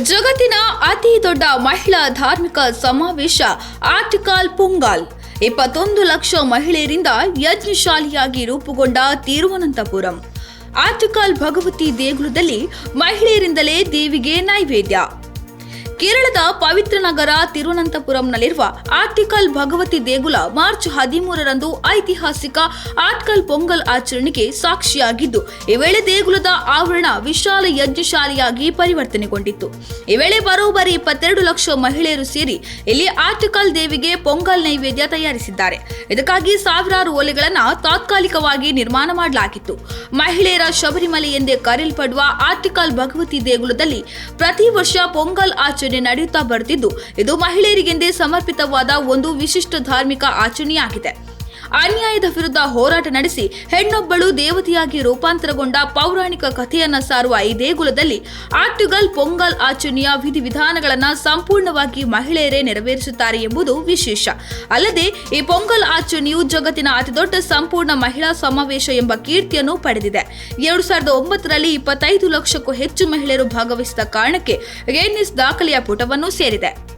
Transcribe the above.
ಜಗತ್ತಿನ ಅತಿ ದೊಡ್ಡ ಮಹಿಳಾ ಧಾರ್ಮಿಕ ಸಮಾವೇಶ ಆರ್ಟಿಕಲ್ ಪೊಂಗಾಲ್. ಇಪ್ಪತ್ತೊಂದು ಲಕ್ಷ ಮಹಿಳೆಯರಿಂದ ಯಜ್ಞಶಾಲಿಯಾಗಿ ರೂಪುಗೊಂಡ ತಿರುವನಂತಪುರಂ. ಆರ್ಟಿಕಲ್ ಭಗವತಿ ದೇಗುಲದಲ್ಲಿ ಮಹಿಳೆಯರಿಂದಲೇ ದೇವಿಗೆ ನೈವೇದ್ಯ. ಕೇರಳದ ಪವಿತ್ರ ನಗರ ತಿರುವನಂತಪುರಂನಲ್ಲಿರುವ ಆರ್ಟಿಕಲ್ ಭಗವತಿ ದೇಗುಲ ಮಾರ್ಚ್ ಹದಿಮೂರರಂದು ಐತಿಹಾಸಿಕ ಆರ್ಟಿಕಲ್ ಪೊಂಗಲ್ ಆಚರಣೆಗೆ ಸಾಕ್ಷಿಯಾಗಿದ್ದು, ಈ ವೇಳೆ ದೇಗುಲದ ಆವರಣ ವಿಶಾಲ ಯಜ್ಞಶಾಲೆಯಾಗಿ ಪರಿವರ್ತನೆಗೊಂಡಿತ್ತು. ಈ ವೇಳೆ ಬರೋಬ್ಬರಿ ಇಪ್ಪತ್ತೆರಡು ಲಕ್ಷ ಮಹಿಳೆಯರು ಸೇರಿ ಇಲ್ಲಿ ಆರ್ಟಿಕಲ್ ದೇವಿಗೆ ಪೊಂಗಲ್ ನೈವೇದ್ಯ ತಯಾರಿಸಿದ್ದಾರೆ. ಇದಕ್ಕಾಗಿ ಸಾವಿರಾರು ಒಲೆಗಳನ್ನು ತಾತ್ಕಾಲಿಕವಾಗಿ ನಿರ್ಮಾಣ ಮಾಡಲಾಗಿತ್ತು. ಮಹಿಳೆಯರ ಶಬರಿಮಲೆ ಎಂದೇ ಕರೆಯಲ್ಪಡುವ ಆರ್ಟಿಕಲ್ ಭಗವತಿ ದೇಗುಲದಲ್ಲಿ ಪ್ರತಿ ವರ್ಷ ಪೊಂಗಲ್ ಆಚರಣೆ ನಡೆಯುತ್ತಾ ಬರುತ್ತಿದ್ದು ಇದು ಮಹಿಳೆಯರಿಗೆಂದೇ ಸಮರ್ಪಿತವಾದ ಒಂದು ವಿಶಿಷ್ಟ ಧಾರ್ಮಿಕ ಆಚರಣೆಯಾಗಿದೆ. ಅನ್ಯಾಯದ ವಿರುದ್ಧ ಹೋರಾಟ ನಡೆಸಿ ಹೆಣ್ಣೊಬ್ಬಳು ದೇವತೆಯಾಗಿ ರೂಪಾಂತರಗೊಂಡ ಪೌರಾಣಿಕ ಕಥೆಯನ್ನ ಸಾರುವ ಈ ದೇಗುಲದಲ್ಲಿ ಆರ್ಟಿಗಲ್, ಪೊಂಗಲ್ ಆಚರಣೆಯ ವಿಧಿವಿಧಾನಗಳನ್ನು ಸಂಪೂರ್ಣವಾಗಿ ಮಹಿಳೆಯರೇ ನೆರವೇರಿಸುತ್ತಾರೆ ಎಂಬುದು ವಿಶೇಷ. ಅಲ್ಲದೆ ಈ ಪೊಂಗಲ್ ಆಚರಣೆಯು ಜಗತ್ತಿನ ಅತಿದೊಡ್ಡ ಸಂಪೂರ್ಣ ಮಹಿಳಾ ಸಮಾವೇಶ ಎಂಬ ಕೀರ್ತಿಯನ್ನು ಪಡೆದಿದೆ. ಎರಡು ಸಾವಿರದ ಒಂಬತ್ತರಲ್ಲಿ ಇಪ್ಪತ್ತೈದು ಲಕ್ಷಕ್ಕೂ ಹೆಚ್ಚು ಮಹಿಳೆಯರು ಭಾಗವಹಿಸಿದ ಕಾರಣಕ್ಕೆ ಗೇನಿಸ್ ದಾಖಲೆಯ ಪುಟವನ್ನು ಸೇರಿದೆ.